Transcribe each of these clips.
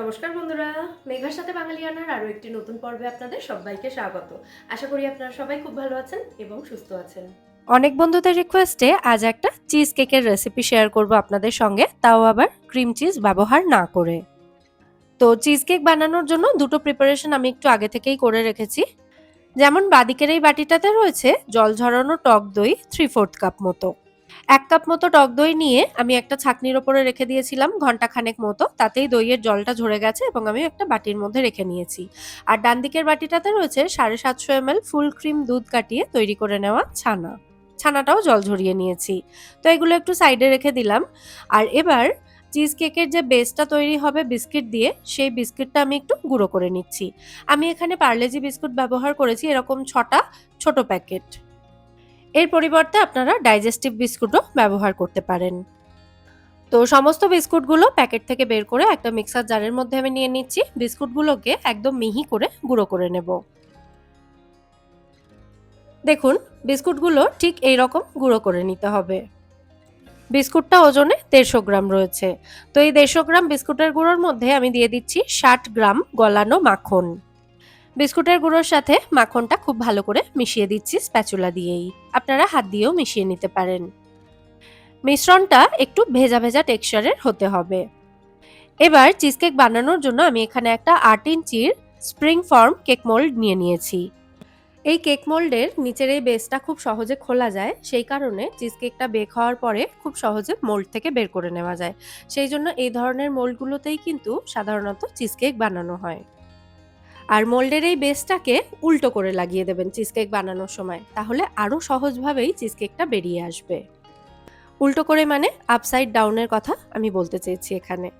নমস্কার বন্ধুরা, মেঘার সাথে বাঙালিয়ানার আরও একটি নতুন পর্বে আপনাদের সবাইকে স্বাগত। আশা করি আপনারা সবাই খুব ভালো আছেন এবং সুস্থ আছেন। অনেক বন্ধুদের রিকোয়েস্টে আজ একটা চিজ কেকের রেসিপি শেয়ার করব আপনাদের সঙ্গে, তাও আবার ক্রিম চিজ ব্যবহার না করে। তো চিজ কেক বানানোর জন্য দুটো প্রিপারেশন আমি একটু আগে থেকেই করে রেখেছি। যেমন বাদিকের এই বাটিটাতে রয়েছে জল ঝরানো টক দই থ্রি ফোর্থ কাপ মতো। এক কাপ মতো টক দই নিয়ে আমি একটা ছাকনির ওপরে রেখে দিয়েছিলাম ঘণ্টা খানেক মতো। তাতেই দইয়ের জলটা ঝরে গেছে এবং আমি একটা বাটির মধ্যে রেখে নিয়েছি। আর ডান দিকের বাটিটাতে রয়েছে সাড়ে সাতশো এম ফুল ক্রিম দুধ কাটিয়ে তৈরি করে নেওয়া ছানা। ছানাটাও জল ঝরিয়ে নিয়েছি। তো এগুলো একটু সাইডে রেখে দিলাম। আর এবার চিজ কেকের যে বেসটা তৈরি হবে বিস্কিট দিয়ে, সেই বিস্কিটটা আমি একটু গুঁড়ো করে নিচ্ছি। আমি এখানে পার্লেজি বিস্কুট ব্যবহার করেছি, এরকম ছটা ছোট প্যাকেট। এর পরিবর্তে আপনারা ডাইজেস্টিভ বিস্কুটও ব্যবহার করতে পারেন। তো সমস্ত বিস্কুটগুলো প্যাকেট থেকে বের করে একটা মিক্সার জারের মধ্যে আমি নিয়ে নিচ্ছি। বিস্কুটগুলোকে একদম মিহি করে গুঁড়ো করে নেব। দেখুন বিস্কুটগুলো ঠিক এই রকম গুঁড়ো করে নিতে হবে। বিস্কুটটা ওজনে দেড়শো গ্রাম রয়েছে। তো এই দেড়শো গ্রাম বিস্কুটের গুঁড়োর মধ্যে আমি দিয়ে দিচ্ছি ষাট গ্রাম গলানো মাখন। বিস্কুটের গুঁড়োর সাথে মাখনটা খুব ভালো করে মিশিয়ে দিচ্ছি স্প্যাচুলা দিয়েই। আপনারা হাত দিয়েও মিশিয়ে নিতে পারেন। মিশ্রণটা একটু ভেজা ভেজা টেক্সচারের হতে হবে। এবার চিজকেক বানানোর জন্য আমি এখানে একটা আট ইঞ্চির স্প্রিং ফর্ম কেক মোল্ড নিয়ে নিয়েছি। এই কেক মোল্ডের নিচের এই বেসটা খুব সহজে খোলা যায়, সেই কারণে চিজকেকটা বেক হওয়ার পরে খুব সহজে মোল্ড থেকে বের করে নেওয়া যায়। সেই জন্য এই ধরনের মোল্ডগুলোতেই কিন্তু সাধারণত চিজকেক বানানো হয়। আর মোল্ডের এই বেসটাকে উল্টো করে লাগিয়ে দেবেন চিজকেক বানানোর সময়। তাহলে আরও সহজভাবেই চিজকেকটা বেরিয়ে আসবে। উল্টো করে মানে আপসাইড ডাউনের কথা আমি বলতে চেয়েছি এখানে।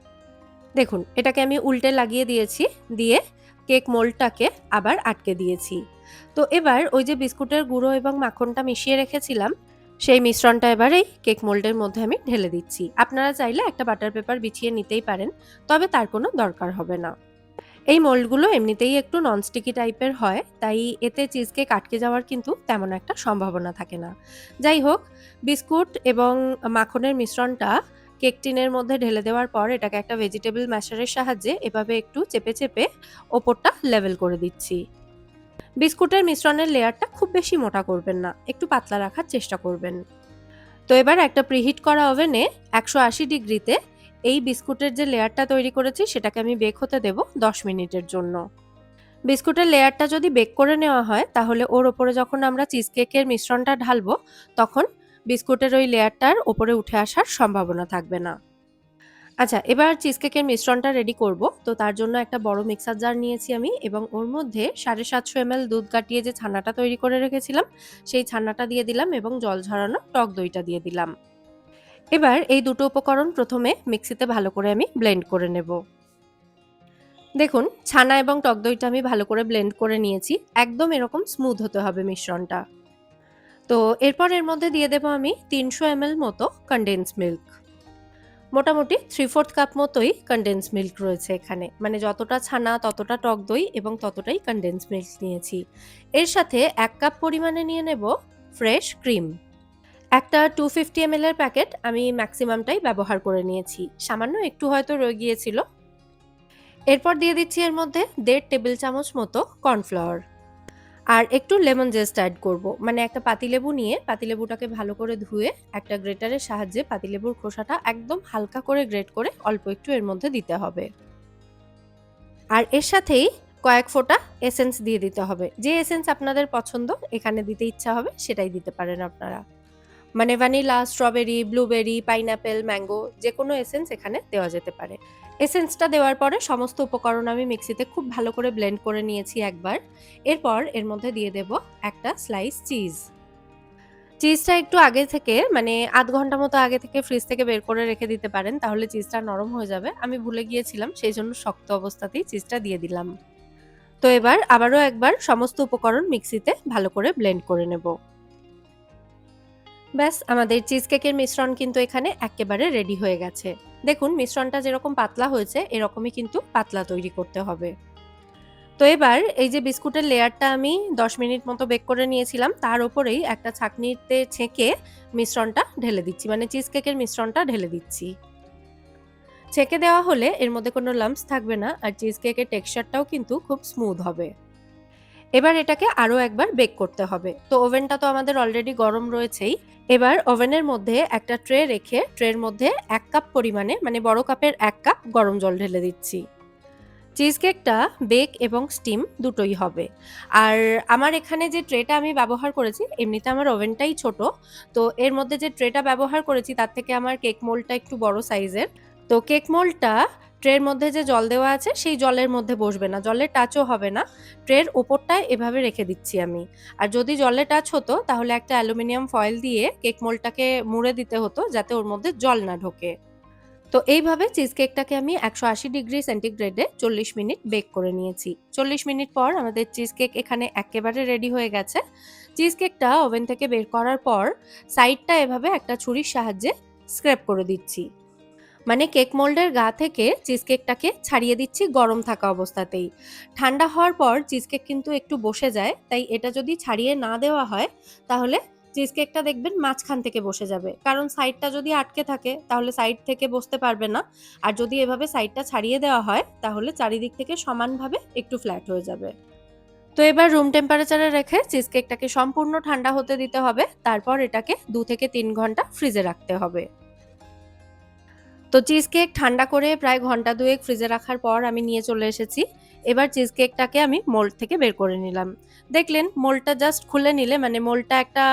দেখুন, এটাকে আমি উল্টে লাগিয়ে দিয়েছি, দিয়ে কেক মোল্ডটাকে আবার আটকে দিয়েছি। তো এবার ওই যে বিস্কুটের গুঁড়ো এবং মাখনটা মিশিয়ে রেখেছিলাম, সেই মিশ্রণটা এবার এই কেক মোল্ডের মধ্যে আমি ঢেলে দিচ্ছি। আপনারা চাইলে একটা বাটার পেপার বিছিয়ে নিতেই পারেন, তবে তার কোনো দরকার হবে না। এই মোল্ডগুলো এমনিতেই একটু ননস্টিকি টাইপের হয়, তাই এতে চিজকেক আটকে যাওয়ার কিন্তু তেমন একটা সম্ভাবনা থাকে না। যাই হোক, বিস্কুট এবং মাখনের মিশ্রণটা কেক টিনের মধ্যে ঢেলে দেওয়ার পর এটাকে একটা ভেজিটেবল ম্যাশারের সাহায্যে এভাবে একটু চেপে চেপে ওপরটা লেভেল করে দিচ্ছি। বিস্কুটের মিশ্রণের লেয়ারটা খুব বেশি মোটা করবেন না, একটু পাতলা রাখার চেষ্টা করবেন। তো এবার একটা প্রিহিট করা ওভেনে একশো আশি ডিগ্রিতে এই বিস্কুটের যে লেয়ারটা তৈরি করেছি, সেটাকে আমি বেক হতে দেব দশ মিনিটের জন্য। বিস্কুটের লেয়ারটা যদি বেক করে নেওয়া হয়, তাহলে ওর ওপরে যখন আমরা চিজ কেকের মিশ্রণটা ঢালবো, তখন বিস্কুটের ওই লেয়ারটার ওপরে উঠে আসার সম্ভাবনা থাকবে না। আচ্ছা এবার চিজ কেকের মিশ্রণটা রেডি করব। তো তার জন্য একটা বড় মিক্সার জার নিয়েছি আমি এবং ওর মধ্যে সাড়ে সাতশো এম দুধ কাটিয়ে যে ছানাটা তৈরি করে রেখেছিলাম, সেই ছানাটা দিয়ে দিলাম এবং জল ঝরানো টক দইটা দিয়ে দিলাম। এবার এই দুটো উপকরণ প্রথমে মিক্সিতে ভালো করে আমি ব্লেন্ড করে নেব। দেখুন, ছানা এবং টক দইটা আমি ভালো করে ব্লেন্ড করে নিয়েছি। একদম এরকম স্মুথ হতে হবে মিশ্রণটা। তো এরপর এর মধ্যে দিয়ে দেবো আমি তিনশো এম মতো কন্ডেন্স মিল্ক মোটামুটি থ্রি ফোর্থ কাপ মতোই কন্ডেন্স মিল্ক রয়েছে এখানে। মানে যতটা ছানা, ততটা টক দই এবং ততটাই কন্ডেন্স মিল্ক নিয়েছি। এর সাথে এক কাপ পরিমাণে নিয়ে নেব ফ্রেশ ক্রিম একটা টু ফিফটি এম এর প্যাকেট আমি ম্যাক্সিমামটাই ব্যবহার করে নিয়েছি। সামান্য একটু হয়তো রয়ে গিয়েছিল। এরপর দিয়ে দিচ্ছি এর মধ্যে দেড় টেবিল চামচ মতো কর্নফ্লাওয়ার আর একটু লেমন জেস্ট অ্যাড করব। মানে একটা পাতিলেবু নিয়ে পাতিলেবুটাকে ভালো করে ধুয়ে একটা গ্রেটারের সাহায্যে পাতিলেবুর খোসাটা একদম হালকা করে গ্রেট করে অল্প একটু এর মধ্যে দিতে হবে। আর এর সাথেই কয়েক ফোঁটা এসেন্স দিয়ে দিতে হবে। যে এসেন্স আপনাদের পছন্দ, এখানে দিতে ইচ্ছা হবে, সেটাই দিতে পারেন আপনারা। মানে vanilla strawberry blueberry pineapple mango যে কোনো এসেন্স এখানে দেওয়া যেতে পারে। এসেন্সটা দেওয়ার পরে সমস্ত উপকরণ আমি মিক্সিতে খুব ভালো করে ব্লেন্ড করে নিয়েছি একবার। এরপর এর মধ্যে দিয়ে দেব একটা স্লাইস চিজ চিজটা একটু আগে থেকে মানে আধ ঘণ্টা মতো আগে থেকে ফ্রিজ থেকে বের করে রেখে দিতে পারেন, তাহলে চিজটা নরম হয়ে যাবে। আমি ভুলে গিয়েছিলাম, সেই জন্য শক্ত অবস্থাতেই চিজটা দিয়ে দিলাম। তো এবার আবারও একবার সমস্ত উপকরণ মিক্সিতে ভালো করে ব্লেন্ড করে নেব। ব্যাস, আমাদের চিজ কেকের মিশ্রণ কিন্তু এখানে একেবারে রেডি হয়ে গেছে। দেখুন, মিশ্রণটা যেরকম পাতলা হয়েছে, এরকমই কিন্তু পাতলা তৈরি করতে হবে। তো এবার এই যে বিস্কুটের লেয়ারটা আমি দশ মিনিট মতো বেক করে নিয়েছিলাম, তার উপরেই একটা ছাঁকনিতে ছেঁকে মিশ্রণটা ঢেলে দিচ্ছি মানে চিজ কেকের মিশ্রণটা ঢেলে দিচ্ছি। ছেঁকে দেওয়া হলে এর মধ্যে কোনো লাম্পস থাকবে না, আর চিজ কেকের টেক্সচারটাও কিন্তু খুব স্মুথ হবে। এবার এটাকে আরও একবার বেক করতে হবে। তো ওভেনটা তো আমাদের অলরেডি গরম রয়েছেই। এবার ওভেনের মধ্যে একটা ট্রে রেখে ট্রের মধ্যে এক কাপ পরিমাণে মানে বড় কাপের এক কাপ গরম জল ঢেলে দিচ্ছি। চিজ কেকটা বেক এবং স্টিম দুটোই হবে। আর আমার এখানে যে ট্রেটা আমি ব্যবহার করেছি, এমনিতে আমার ওভেনটাই ছোট, তো এর মধ্যে যে ট্রেটা ব্যবহার করেছি, তার থেকে আমার কেক মোলটা একটু বড় সাইজের তো কেক মোল্ডটা ট্রের মধ্যে যে জল দেওয়া আছে, সেই জলের মধ্যে বসবে না। জলের টাচও হবে না। ট্রের ওপরটায় এভাবে রেখে দিচ্ছি আমি। আর যদি জলে টাচ হতো, তাহলে একটা অ্যালুমিনিয়াম ফয়েল দিয়ে কেক মোলটাকে মুড়ে দিতে হতো, যাতে ওর মধ্যে জল না ঢোকে। তো এইভাবে চিজ কেকটাকে আমি একশো আশি ডিগ্রি সেন্টিগ্রেডে চল্লিশ মিনিট বেক করে নিয়েছি। চল্লিশ মিনিট পর আমাদের চিজ কেক এখানে একেবারে রেডি হয়ে গেছে। চিজ কেকটা ওভেন থেকে বের করার পর সাইডটা এভাবে একটা ছুরির সাহায্যে স্ক্র্যাপ করে দিচ্ছি। মানে কেক মোল্ডের গা থেকে চিজ কেকটাকে ছাড়িয়ে দিচ্ছি গরম থাকা অবস্থাতেই। ঠান্ডা হওয়ার পর চিজ কেক কিন্তু একটু বসে যায়, তাই এটা যদি ছাড়িয়ে না দেওয়া হয়, তাহলে চিজ কেকটা দেখবেন মাঝখান থেকে বসে যাবে। কারণ সাইডটা যদি আটকে থাকে, তাহলে সাইড থেকে বসতে পারবে না। আর যদি এভাবে সাইডটা ছাড়িয়ে দেওয়া হয়, তাহলে চারিদিক থেকে সমানভাবে একটু ফ্ল্যাট হয়ে যাবে। তো এবার রুম টেম্পারেচারে রেখে চিজ কেকটাকে সম্পূর্ণ ঠান্ডা হতে দিতে হবে। তারপর এটাকে দু থেকে তিন ঘণ্টা ফ্রিজে রাখতে হবে। তো চিজ কেক ঠান্ডা করে প্রায় ঘণ্টা দুয়েক ফ্রিজে রাখার পর আমি নিয়ে চলে এসেছি। এবার চিজ কেকটাকে আমি মোল্ড থেকে বের করে নিলাম। দেখলেন মোল্ডটা জাস্ট খুলে নিলে মানে মোল্ডটা একটা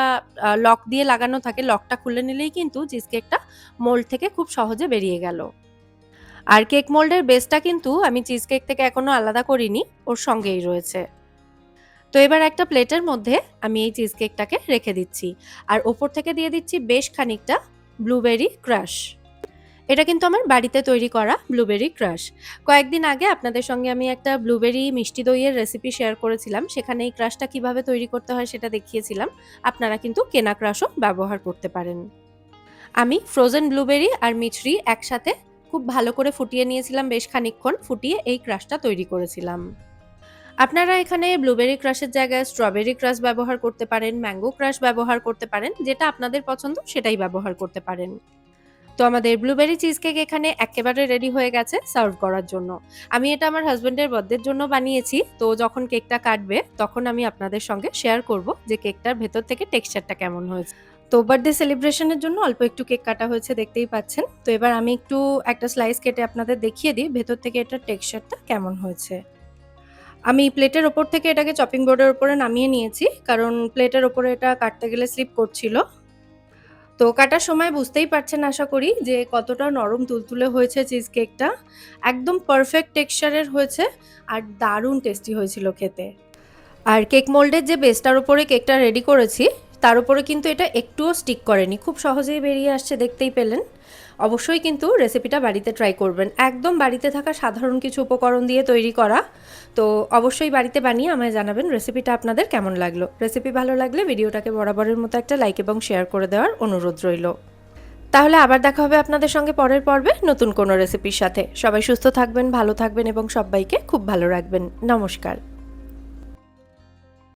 লক দিয়ে লাগানো থাকে লকটা খুলে নিলেই কিন্তু চিজ কেকটা মোল্ড থেকে খুব সহজে বেরিয়ে গেল। আর কেক মোল্ডের বেসটা কিন্তু আমি চিজ কেক থেকে এখনও আলাদা করিনি, ওর সঙ্গেই রয়েছে। তো এবার একটা প্লেটের মধ্যে আমি এই চিজ কেকটাকে রেখে দিচ্ছি। আর ওপর থেকে দিয়ে দিচ্ছি বেশ খানিকটা ব্লুবেরি ক্রাশ এটা কিন্তু আমার বাড়িতে তৈরি করা ব্লুবেরি ক্রাশ কয়েকদিন আগে আপনাদের সঙ্গে আমি একটা ব্লুবেরি মিষ্টি দইয়ের রেসিপি শেয়ার করেছিলাম। সেখানে এই ক্রাশটা কীভাবে তৈরি করতে হয় সেটা দেখিয়েছিলাম। আপনারা কিন্তু কেনা ক্রাশও ব্যবহার করতে পারেন। আমি ফ্রোজেন ব্লুবেরি আর মিছরি একসাথে খুব ভালো করে ফুটিয়ে নিয়েছিলাম, বেশ খানিকক্ষণ ফুটিয়ে এই ক্রাশটা তৈরি করেছিলাম। আপনারা এখানে ব্লুবেরি ক্রাশের জায়গায় স্ট্রবেরি ক্রাশ ব্যবহার করতে পারেন ম্যাঙ্গো ক্রাশ ব্যবহার করতে পারেন, যেটা আপনাদের পছন্দ সেটাই ব্যবহার করতে পারেন। তো আমাদের ব্লুবেরি চিজ কেক এখানে একেবারে রেডি হয়ে গেছে সার্ভ করার জন্য। আমি এটা আমার হাজব্যান্ডের বার্থডের জন্য বানিয়েছি, তো যখন কেকটা কাটবে তখন আমি আপনাদের সঙ্গে শেয়ার করব যে কেকটার ভেতর থেকে টেক্সচারটা কেমন হয়েছে। তো বার্থডে সেলিব্রেশনের জন্য অল্প একটু কেক কাটা হয়েছে দেখতেই পাচ্ছেন। তো এবার আমি একটু একটা স্লাইস কেটে আপনাদের দেখিয়ে দিই ভেতর থেকে এটার টেক্সচারটা কেমন হয়েছে। আমি প্লেটের ওপর থেকে এটাকে চপিং বোর্ডের ওপরে নামিয়ে নিয়েছি, কারণ প্লেটের ওপরে এটা কাটতে গেলে স্লিপ করছিল। তো কাটার সময় বুঝতেই পারছেন আশা করি যে কতটা নরম তুলতুলে হয়েছে চিজ কেকটা একদম পারফেক্ট টেক্সচারের হয়েছে আর দারুণ টেস্টি হয়েছিল খেতে। আর কেক মোল্ডের যে বেসটার উপরে কেকটা রেডি করেছি, তার উপরে কিন্তু এটা একটুও স্টিক করেনি। খুব সহজেই বেরিয়ে আসছে, দেখতেই পেলেন। অবশ্যই কিন্তু রেসিপিটা বাড়িতে ট্রাই করবেন। একদম বাড়িতে থাকা সাধারণ কিছু উপকরণ দিয়ে তৈরি করা। তো অবশ্যই বাড়িতে বানিয়ে আমায় জানাবেন রেসিপিটা আপনাদের কেমন লাগল। রেসিপি ভালো লাগলে ভিডিওটাকে বরাবরের মতো একটা লাইক এবং শেয়ার করে দেওয়ার অনুরোধ রইল। তাহলে আবার দেখা হবে আপনাদের সঙ্গে পরের পর্বে নতুন কোনো রেসিপির সাথে। সবাই সুস্থ থাকবেন, ভালো থাকবেন এবং সবাইকে খুব ভালো রাখবেন। নমস্কার।